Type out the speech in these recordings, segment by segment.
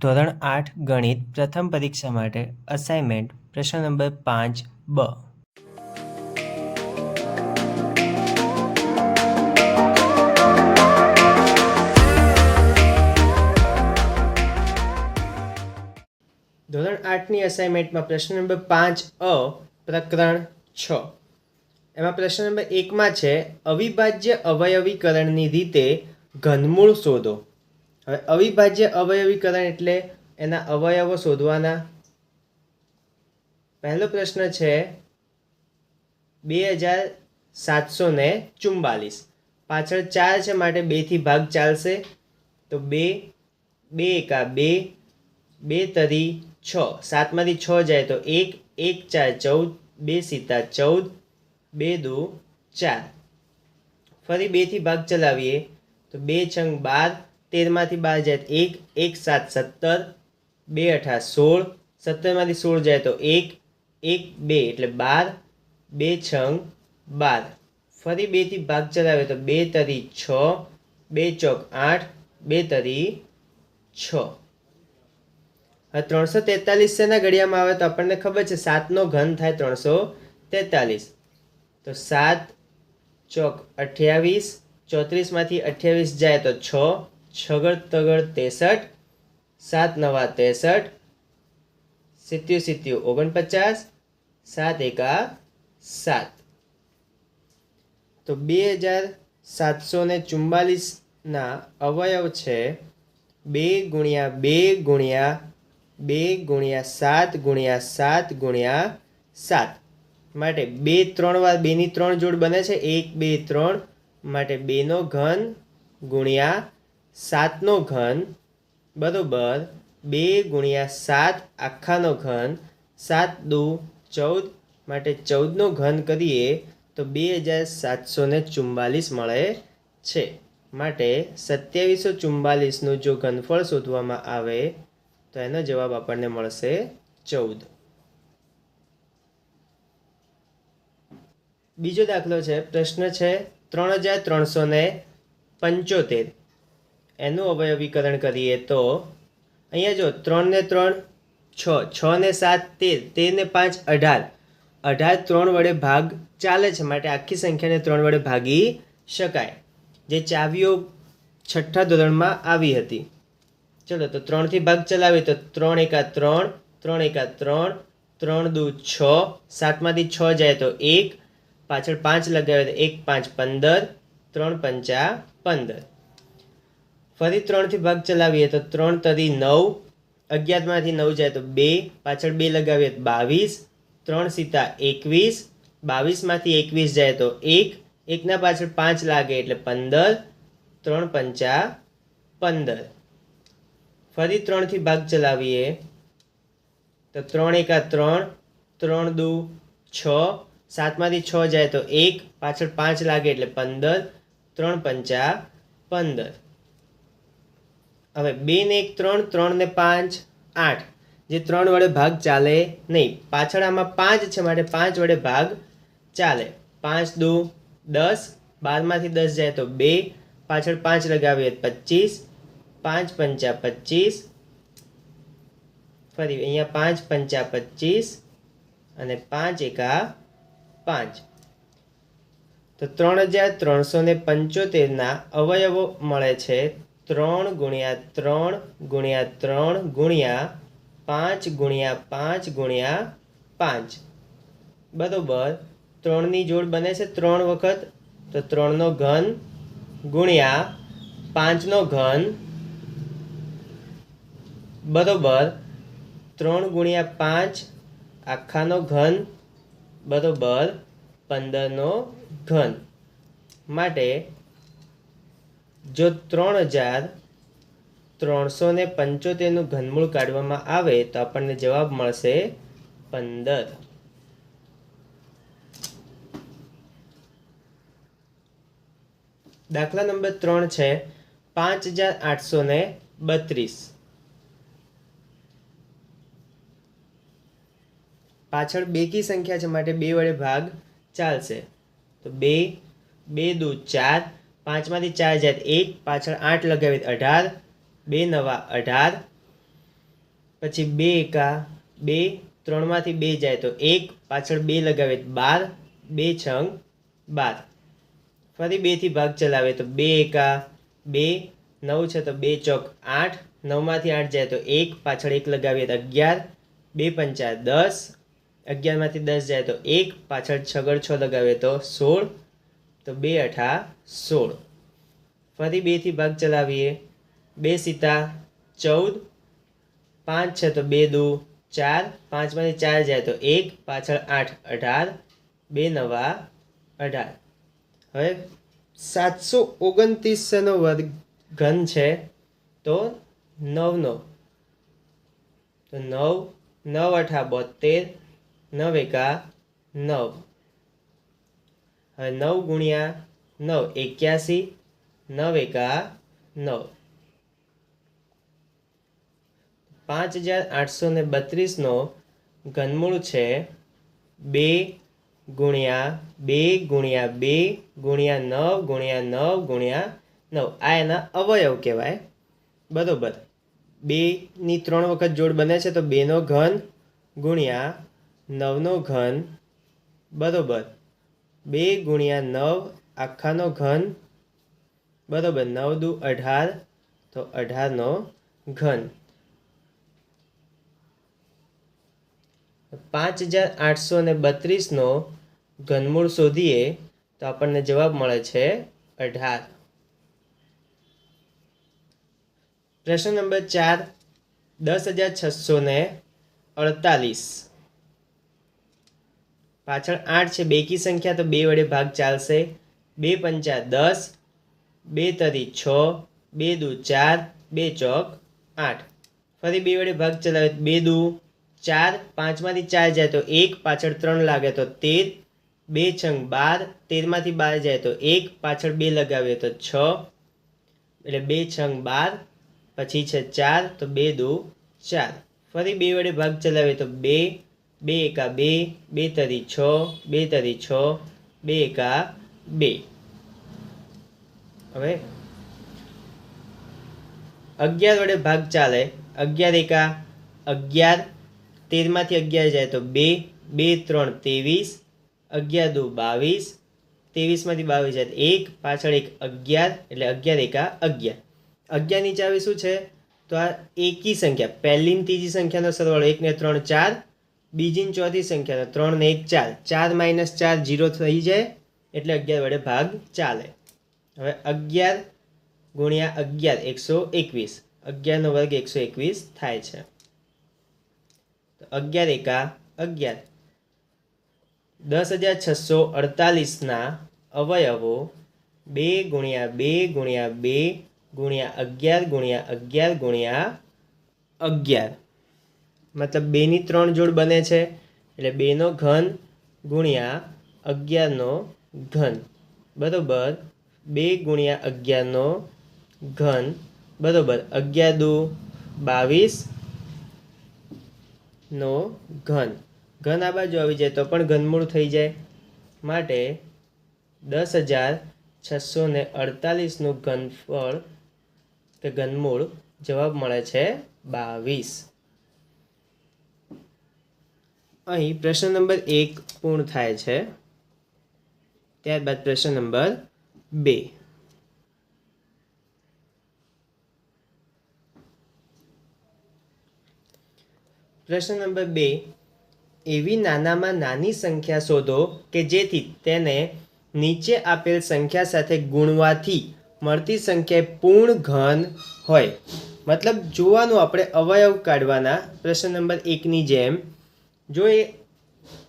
ધોરણ આઠ ગણિત પ્રથમ પરીક્ષા માટે અસાઇનમેન્ટ પ્રશ્ન નંબર પાંચ બ. ધોરણ આઠની અસાઇનમેન્ટમાં પ્રશ્ન નંબર પાંચ અ, પ્રકરણ છ. એમાં પ્રશ્ન નંબર એકમાં છે, અવિભાજ્ય અવયવીકરણની રીતે ઘનમૂળ શોધો. હવે અવિભાજ્ય અવયવીકરણ એટલે એના અવયવો શોધવાના. પહેલો પ્રશ્ન છે બે હજાર સાતસો ને ચુમ્બાલીસ પાછળ ચાર છે, માટે બેથી ભાગ ચાલશે. તો બે બે એકા બે બે તરી છ. સાતમાંથી છ જાય તો એક એક ચાર ચૌદ, બે સીતા ચૌદ, બે દુ ચાર. ફરી બેથી ભાગ ચલાવીએ તો બે છંગ બાર તેરમાંથી બાર જાય તો એક એક, સાત, સત્તર, બે અઠા સોળ. સત્તરમાંથી સોળ જાય તો એક એક, બે, એટલે બાર, બે, છંગ, બાર. ફરી બેથી ભાગ ચલાવે તો બે, તરી, છ, બે, ચોક, આઠ, બે, તરી, છ. હવે ત્રણસો તેતાલીસ શેના ઘડિયામાં આવે તો આપણને ખબર છે સાતનો ઘન થાય ત્રણસો તેતાલીસ. તો સાત ચોક અઠ્યાવીસ, ચોત્રીસમાંથી અઠ્યાવીસ જાય તો છ છગડ તગડ ત્રેસઠ સાત નવા ત્રેસઠ સિત્યુ સિત્યુ ઓગણપચાસ સાત એકા સાત તો બે હજાર સાતસો ને ચુમ્માલીસના અવયવ છે બે ગુણ્યા બે ગુણ્યા બે ગુણ્યા સાત ગુણ્યા સાત ગુણ્યા સાત. માટે બે ત્રણ વાર બેની ત્રણ જોડ બને છે. એક, બે, ત્રણ. માટે બેનો ઘન ગુણ્યા સાતનો ઘન બરોબર બે ગુણ્યા સાત આખાનો ઘન સાત દુ ચૌદ માટે ચૌદનો ઘન કરીએ તો બે હજાર સાતસો ને ચુમ્માલીસ મળે છે. માટે સત્યાવીસો ચુમ્માલીસનું જો ઘનફળ શોધવામાં આવે તો એનો જવાબ આપણને મળશે ચૌદ. બીજો દાખલો છે, પ્રશ્ન છે ત્રણ હજાર ત્રણસો ને પંચોતેર. એનું અવયવીકરણ કરીએ તો અહીંયા જો ત્રણને ત્રણ, છ છ ને સાત તેર તેરને પાંચ, અઢાર. અઢાર ત્રણ વડે ભાગ ચાલે છે, માટે આખી સંખ્યાને ત્રણ વડે ભાગી શકાય. જે ચાવીઓ છઠ્ઠા ધોરણમાં આવી હતી. ચલો, તો ત્રણથી ભાગ ચલાવીએ તો ત્રણ એકા ત્રણ ત્રણ એકા ત્રણ ત્રણ દુ છ, સાતમાંથી છ જાય તો એક, પાછળ પાંચ લગાવે તો એક, પાંચ, પંદર, ત્રણ, પંચા, પંદર. ફરી ત્રણથી ભાગ ચલાવીએ તો ત્રણ તરી નવ, અગિયારમાંથી નવ જાય તો બે, પાછળ બે લગાવીએ તો બાવીસ, ત્રણ સીતા એકવીસ, બાવીસમાંથી એકવીસ જાય તો એક, એકના પાછળ પાંચ લાગે એટલે પંદર, ત્રણ પંચા પંદર. ફરી ત્રણથી ભાગ ચલાવીએ તો ત્રણ એકા ત્રણ ત્રણ દુ છ, સાતમાંથી છ જાય તો એક, પાછળ પાંચ લાગે એટલે પંદર, ત્રણ પંચા પંદર. હવે બે ને એક, ત્રણ ત્રણ ને પાંચ, આઠ. જે ત્રણ વડે ભાગ ચાલે નહીં. પાછળ આમાં પાંચ છે, માટે પાંચ વડે ભાગ ચાલે. પાંચ દો, દસ. બારમાંથી દસ જાય તો બે. પાછળ પાંચ લગાવીએ પચીસ. પાંચ પંચા પચીસ. ફરી અહીંયા પાંચ પંચા પચીસ અને પાંચ એકા પાંચ. તો ત્રણ હજાર ત્રણસો પંચોતેરના અવયવો મળે છે. ત્રણ ગુણ્યા ત્રણ ગુણ્યા ત્રણ ગુણ્યા પાંચ ગુણ્યા પાંચ ગુણ્યા પાંચ. બરોબર? ત્રણની જોડ બને છે ત્રણ વખત. તો ત્રણનો ઘન ગુણ્યા પાંચનો ઘન બરોબર. ત્રણ ગુણ્યા પાંચ આખાનો ઘન બરોબર પંદરનો ઘન. માટે જો ત્રણ હજાર ત્રણસો ને પંચોતેરનું ઘનમૂળ કાઢવામાં આવે તો આપણને જવાબ મળશે પંદર. દાખલા નંબર ત્રણ છે પાંચ હજાર આઠસો ને બત્રીસ. પાછળ બેકી સંખ્યા છે માટે બે વડે ભાગ ચાલશે. તો બે બે દુ ચાર પાંચમાંથી ચાર જાય એક, પાછળ આઠ લગાવી અઢાર, બે નવા અઢાર, પછી બે એકા, બે, ત્રણમાંથી બે જાય તો એક, પાછળ બે લગાવે બાર, બે છંગ, બાર. ફરી બેથી ભાગ ચલાવે તો બે એકા, બે, નવ છે તો બે ચોક આઠ, નવમાંથી આઠ જાય તો એક, પાછળ એક લગાવીએ તો અગિયાર, બે પંચા દસ, અગિયારમાંથી દસ જાય તો એક, પાછળ છગડ છ લગાવીએ તો સોળ તો બે અઠા સોળ. ફરી બેથી ભાગ ચલાવીએ. બે સીતા ચૌદ. પાંચ છે તો બે દુ ચાર. પાંચમાંથી ચાર જાય તો એક. પાછળ આઠ અઢાર. બે નવા અઢાર. હવે સાતસો ઓગણત્રીસનો વર્ગ ઘન છે તો નવનો તો નવ. નવ અઠા બોતેર. નવ એકા નવ. નવ ગુણ્યા નવ, એક્યાસી, નવ એકા નવ. પાંચ હજાર આઠસો ને બત્રીસનો ઘનમૂળ છે બે ગુણ્યા બે ગુણ્યા બે ગુણ્યા નવ ગુણ્યા નવ ગુણ્યા નવ. આ એના અવયવ કહેવાય. બરોબર. બેની ત્રણ વખત જોડ બને છે તો બેનો ઘન ગુણ્યા નવનો ઘન બરોબર. બે ગુણ્યા નવ આખાનો ઘન, બરોબર નવ દુ અઢાર, તો અઢારનો ઘન. પાંચ હજાર આઠસો ને બત્રીસનો ઘનમૂળ શોધીએ તો આપણને જવાબ મળે છે અઢાર. પ્રશ્ન નંબર ચાર, દસ હજાર છસો ને અડતાલીસ. પાછળ આઠ છે. બેકી સંખ્યા તો બે વડે ભાગ ચાલશે. બે પંચા દસ, બે તરી છ, બે દુ ચાર, બે ચોક આઠ. ફરી બે વડે ભાગ ચલાવે. બે દુ ચાર, પાંચમાંથી ચાર જાય તો એક, પાછળ ત્રણ લાગે તો તેર. બે છંગ બાર, તેરમાંથી બાર જાય તો એક, પાછળ બે લગાવીએ તો છ. એટલે બે છંગ બાર, પછી છે ચાર, તો બે દુ ચાર. ફરી બે વડે ભાગ ચલાવીએ તો બે બે એકા બે બે તરી છ, બે તરી છ, બે એકા બે. હવે અગિયાર વડે ભાગ ચાલે. અગિયાર એકા, અગિયાર, તેરમાંથી અગિયાર જાય તો બે બે, ત્રણ, ત્રેવીસ, અગિયાર, દો, બાવીસ, ત્રેવીસમાંથી બાવીસ જાય એક, પાછળ એક અગિયાર, એટલે અગિયાર એકા અગિયાર. અગિયાર નીચે આવી શું છે? તો આ એકી સંખ્યા પહેલી ત્રીજી સંખ્યાનો સરવાળો એક ને ત્રણ ચાર બીજી ને ચોથી સંખ્યાનો ત્રણ ને એક ચાર. ચાર માઇનસ ચાર જીરો થઈ જાય એટલે અગિયાર વડે ભાગ ચાલે. હવે અગિયાર ગુણ્યા અગિયાર એકસો એકવીસ. અગિયારનો વર્ગ એકસો એકવીસ થાય છે. તો અગિયાર એકા અગિયાર. દસ હજાર છસો અડતાલીસના અવયવો બે ગુણ્યા બે ગુણ્યા બે ગુણ્યા અગિયાર ગુણ્યા અગિયાર ગુણ્યા અગિયાર. મતલબ બેની ત્રણ જોડ બને છે. એટલે બેનો ઘન ગુણ્યા અગિયારનો ઘન. બરાબર? બે ગુણ્યા અગિયારનો ઘન. બરોબર? અગિયાર દુ બાવીસ નો ઘન. ઘન આ બાજુ આવી જાય તો પણ ઘનમૂળ થઈ જાય. માટે દસ હજાર છસો ને અડતાલીસનું ઘનફળ કે ઘનમૂળ જવાબ મળે છે બાવીસ. અહીં પ્રશ્ન નંબર એક પૂર્ણ થાય છે. ત્યારબાદ પ્રશ્ન નંબર બે. પ્રશ્ન નંબર બે. એવી નાનામાં નાની સંખ્યા શોધો કે જેથી તેને નીચે આપેલ સંખ્યા સાથે ગુણવાથી મળતી સંખ્યા પૂર્ણ ઘન હોય. મતલબ, જોવાનું આપણે અવયવ કાઢવાના પ્રશ્ન નંબર એકની જેમ જો એ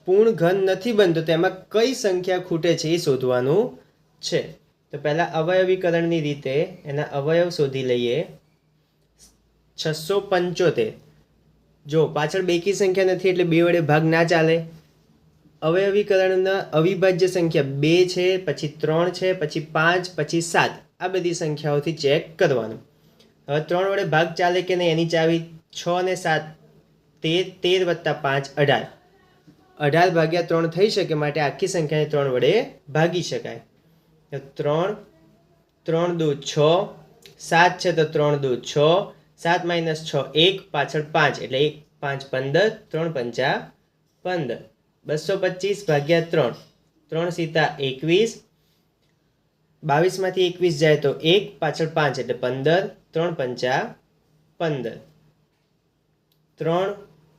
પૂર્ણ ઘન નથી બનતો, તો એમાં કઈ સંખ્યા ખૂટે છે એ શોધવાનું છે. તો પહેલાં અવયવીકરણની રીતે એના અવયવ શોધી લઈએ. છસો પંચોતેર. જો પાછળ બેકી સંખ્યા નથી એટલે બે વડે ભાગ ના ચાલે. અવયવીકરણના અવિભાજ્ય સંખ્યા બે છે, પછી ત્રણ છે, પછી પાંચ, પછી સાત. આ બધી સંખ્યાઓથી ચેક કરવાનું. હવે ત્રણ વડે ભાગ ચાલે કે નહીં, એની ચાવી છ ને સાત તેર તેર વત્તા પાંચ, અઢાર. અઢાર ભાગ્યા ત્રણ થઈ શકે માટે આખી સંખ્યાને ત્રણ વડે ભાગી શકાય. ત્રણ ત્રણ દો છ, સાત છે તો ત્રણ દો છ, સાત માઇનસ છ, એક, પાછળ પાંચ, એટલે એક, પાંચ, પંદર, ત્રણ, પંચા, પંદર. બસો પચીસ ભાગ્યા ત્રણ ત્રણ સીતા એકવીસ. બાવીસમાંથી એકવીસ જાય તો એક, પાછળ પાંચ, એટલે પંદર, ત્રણ, પંચા, પંદર. ત્રણ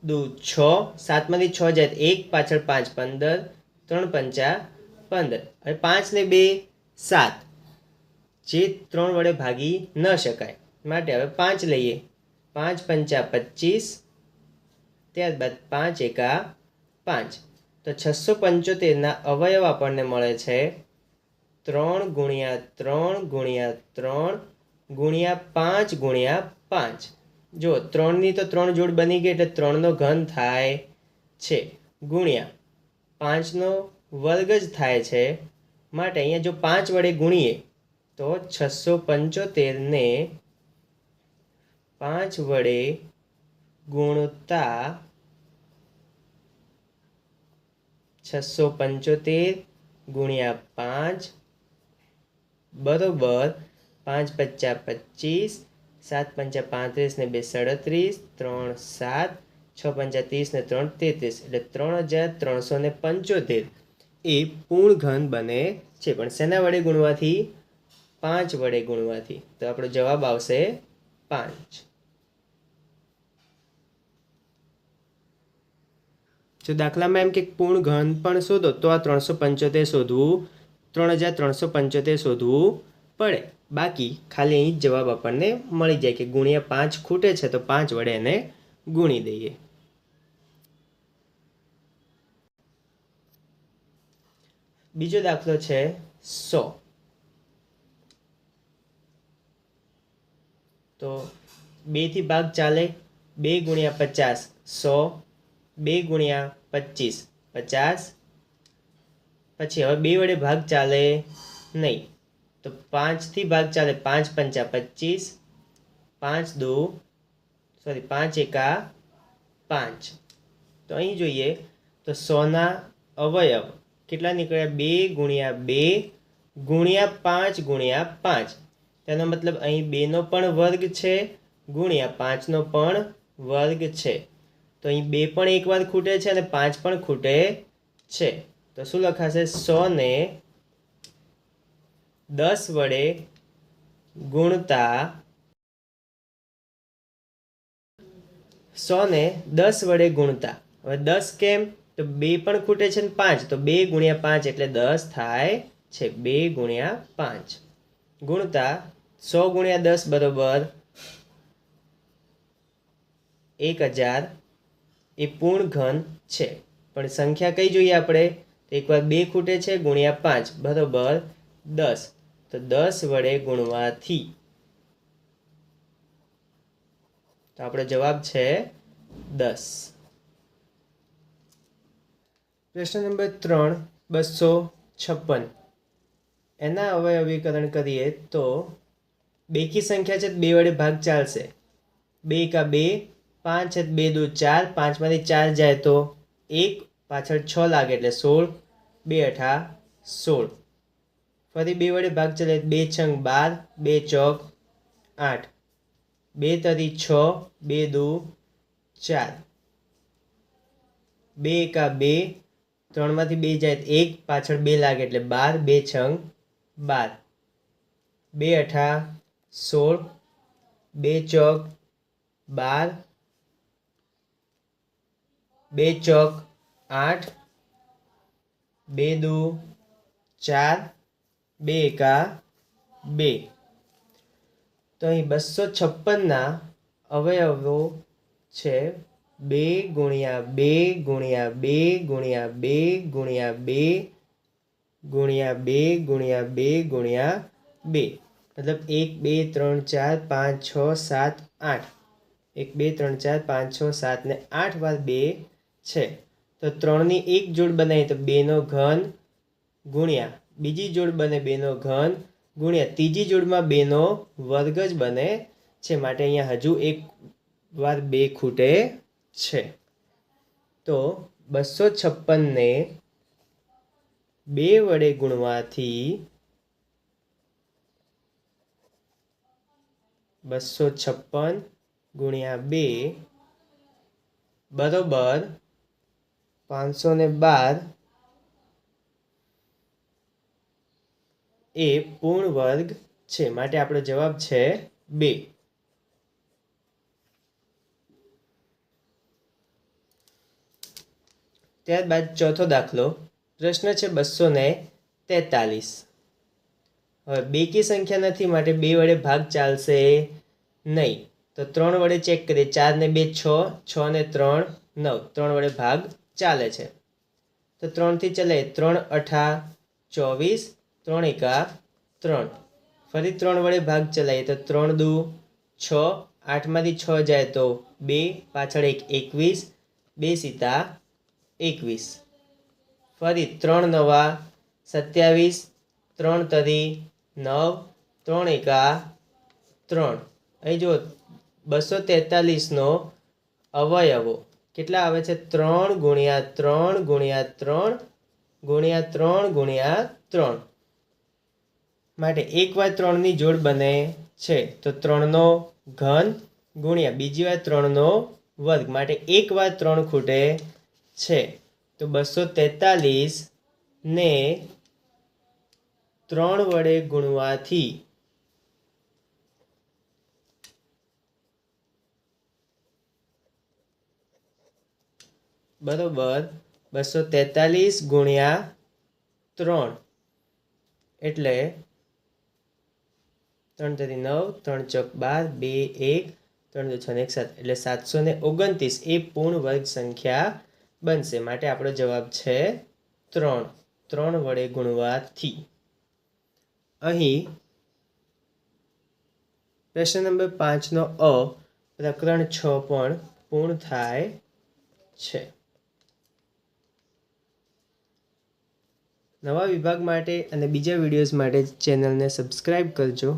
દુ, છ. સાતમાંથી છ જાય તો એક, પાછળ પાંચ, પંદર. ત્રણ, પંચા, પંદર. હવે પાંચને બે, સાત. જે ત્રણ વડે ભાગી ન શકાય. માટે હવે પાંચ લઈએ. પાંચ, પંચા પચીસ ત્યારબાદ પાંચ, એકા, પાંચ. તો છસો પંચોતેરના અવયવ આપણને મળે છે ત્રણ ગુણ્યા ત્રણ ગુણ્યા ત્રણ ગુણ્યા પાંચ ગુણ્યા પાંચ. જો ત્રણની તો ત્રણ જોડ બની ગઈ એટલે ત્રણનો ઘન થાય છે. ગુણ્યા પાંચનો વર્ગ જ થાય છે. માટે અહીંયા જો પાંચ વડે ગુણીએ તો છસો પંચોતેરને પાંચ વડે ગુણતા છસો પંચોતેર ગુણ્યા પાંચ બરોબર પાંચ પચાસ પચીસ સાત પંચા પાંત્રીસ ને બે સડત્રીસ, ત્રણ સાત, છ પંચા ત્રીસ ને ત્રણ તેત્રીસ. એટલે ત્રણ હજાર ત્રણસો ને પંચોતેર. એ પૂર્ણ ઘન બને છે. પણ શેના વડે ગુણવાથી? પાંચ વડે ગુણવાથી. તો આપણો જવાબ આવશે પાંચ. જો દાખલામાં એમ કે પૂર્ણ ઘન પણ શોધો, તો આ ત્રણસો પંચોતેર શોધવું, ત્રણ હજાર ત્રણસો પંચોતેર શોધવું પડે. બાકી ખાલી અહીં જ જવાબ આપણને મળી જાય કે ગુણ્યા પાંચ ખૂટે છે તો પાંચ વડે એને ગુણી દઈએ. બીજો દાખલો છે સો. તો બેથી ભાગ ચાલે, બે ગુણ્યા પચાસ, સો, બે ગુણ્યા પચીસ, પચાસ. પછી હવે બે વડે ભાગ ચાલે નહીં. તો પાંચથી ભાગ ચાલે પાંચ પંચા પચીસ, પાંચ દો સોરી પાંચ એકા પાંચ. તો અહીં જોઈએ, તો સોના અવયવ કેટલા નીકળ્યા? બે ગુણ્યા બે ગુણ્યા પાંચ ગુણ્યા પાંચ. તેનો મતલબ અહીં બેનો પણ વર્ગ છે, ગુણ્યા પાંચનો પણ વર્ગ છે. તો અહીં બે પણ એકવાર ખૂટે છે અને પાંચ પણ ખૂટે છે. તો શું લખાશે? સો ને દસ વડે ગુણતા સો ને દસ વડે ગુણતા. હવે દસ કેમ? તો બે પણ ખૂટે છે ને પાંચ. તો બે ગુણ્યા પાંચ એટલે દસ થાય છે. બે ગુણ્યા પાંચ. ગુણતા સો ગુણ્યા દસ બરોબર એક હજાર એ પૂર્ણ ઘન છે. પણ સંખ્યા કઈ જોઈએ આપણે? તો એકવાર બે ખૂટે છે ગુણ્યા પાંચ. બરોબર દસ. તો દસ વડે ગુણવાથી. તો આપણો જવાબ છે દસ. પ્રશ્ન નંબર ત્રણ, બસો છપ્પન. એના અવયવીકરણ કરીએ તો બેકી સંખ્યા છે બે વડે ભાગ ચાલશે. બે કા બે, પાંચ છે બે દો ચાર પાંચમાંથી ચાર જાય તો એક, પાછળ છ લાગે એટલે સોળ, બે અઠા સોળ. ફરી બે વડે ભાગ ચાલે બે છંગ બાર, બે ચોક, આઠ. બે તરી છ, બે દુ, ચાર. બે એકા બે, ત્રણમાંથી બે જાય એક, પાછળ બે લાગે એટલે બાર, બે છંગ બાર. બે અઠા, સોળ. બે ચોક, બાર. બે ચોક, આઠ. બે દુ, ચાર. બે એકા બે. તો અહીં બસો છપ્પનના અવયવો છે. બે ગુણ્યા બે ગુણ્યા બે ગુણ્યા બે ગુણ્યા બે ગુણ્યા બે ગુણ્યા બે ગુણ્યા બે. મતલબ એક, બે, ત્રણ, ચાર, પાંચ, છ, સાત, આઠ. એક, બે, ત્રણ, ચાર, પાંચ, છ, સાત ને આઠ વાર બે છે. તો ત્રણની એક જોડ બનાવી તો બેનો ઘન ગુણ્યા બીજી જોડ બને બેનો ઘન ગુણ્યા ત્રીજી જોડમાં બેનો વર્ગ જ બને છે. માટે અહીંયા હજુ એક વાર બે ખૂટે છે. તો બસો છપ્પનને બે વડે ગુણવાથી બસો છપ્પન ગુણ્યા બે બરોબર પાંચસો ને બાર એ પૂર્ણ વર્ગ છે. માટે આપણો જવાબ છે બે. ત્યારબાદ ચોથો દાખલો. પ્રશ્ન છે બસો ને તેતાલીસ. હવે બેકી સંખ્યા નથી, માટે બે વડે ભાગ ચાલશે નહીં. તો ત્રણ વડે ચેક કરીએ. ચાર ને બે છ છ ને ત્રણ, નવ. ત્રણ વડે ભાગ ચાલે છે. તો ત્રણથી ચલે ત્રણ અઠા ચોવીસ ત્રણ એકા ત્રણ. ફરી ત્રણ વડે ભાગ ચલાવીએ તો ત્રણ દુ, છ, આઠમાંથી છ જાય તો બે, પાછળ એક એકવીસ, બે સીતા એકવીસ. ફરી ત્રણ નવા, સત્યાવીસ, ત્રણ તરી નવ, ત્રણ એકા, ત્રણ. અહીં જુઓ, બસો તેતાલીસનો અવયવો. કેટલા આવે છે? ત્રણ ગુણ્યા ત્રણ ગુણ્યા ત્રણ ગુણ્યા ત્રણ ગુણ્યા ત્રણ. માટે એક વાર ત્રણની જોડ બને છે, તો ત્રણનો ઘન ગુણ્યા બીજી વાર ત્રણનો વર્ગ માટે એક વાર ત્રણ ખૂટે છે. તો બસો તેતાલીસને ત્રણ વડે ગુણવાથી બરોબર બસો તેતાલીસ ગુણ્યા ત્રણ. એટલે ત્રણ તરી નવ, ત્રણ ચોક બાર, બે એક, ત્રણ દો છ ને એક સાત. એટલે સાતસો ને ઓગણત્રીસ એ પૂર્ણ વર્ગ સંખ્યા બનશે. માટે આપણો જવાબ છે ત્રણ. ત્રણ વડે ગુણવાથી. અહીં પ્રશ્ન નંબર પાંચનો અ પ્રકરણ છ પણ પૂર્ણ થાય છે. નવા વિભાગ માટે અને બીજા વિડીયોઝ માટે ચેનલને સબસ્ક્રાઈબ કરજો.